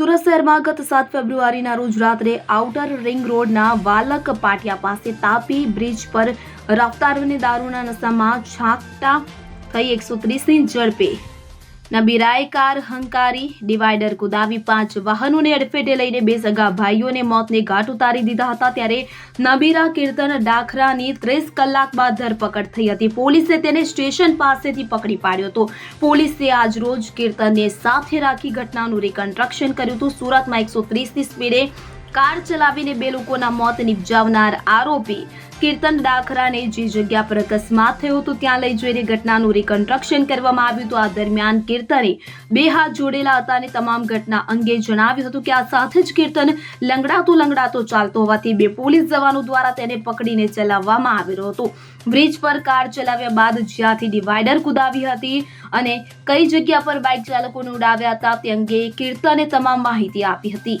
સુરત શહેરમાં ગત સાત ફેબ્રુઆરીના રોજ રાત્રે આઉટર રિંગ રોડના વાલક પાટિયા પાસે તાપી બ્રિજ પર રફતારોને દારૂના નશામાં છાંકતા થઈ એકસો ત્રીસની ઝડપે નબીરાએ કાર હંકારી ડિવાઈડર કુદાવી પાંચ વાહનોને અડફેટે લઈને બે સગા ભાઈઓને મોતને ઘાટ ઉતારી દીધા હતા ત્યારે નબીરા કીર્તન ડાખરાની ત્રીસ કલાક બાદ ધરપકડ થઈ હતી. પોલીસે તેને સ્ટેશન પાસેથી પકડી પાડ્યો હતો. પોલીસે આજ રોજ કીર્તનને સાથે રાખી ઘટનાનું રિકન્સ્ટ્રક્શન કર્યું હતું. સુરતમાં એકસો ત્રીસની સ્પીડે કાર ચલાવીને બે લોકોના મોત નિપજાવનાર આરોપી કીર્તન ડાખરાને જે જગ્યા પર અકસ્માત થયો હતો, ત્યાં લઈ જઈને ઘટનાનું રિકન્સ્ટ્રક્શન કરવામાં આવ્યું હતું. આ દરમિયાન કીર્તને બે હાથ જોડેલા હતા અને તમામ ઘટના અંગે જણાવ્યું હતું કે આ સાથે જ કીર્તન લંગડાતો લંગડાતો ચાલતો હોવાથી બે પોલીસ જવાનો દ્વારા તેને પકડીને ચલાવવામાં આવ્યો હતો. બ્રિજ પર કાર ચલાવ્યા બાદ જ્યાંથી ડિવાઈડર કુદાવી હતી અને કઈ જગ્યા પર બાઇક ચાલકોને ઉડાવ્યા હતા, તે અંગે કીર્તને તમામ માહિતી આપી હતી.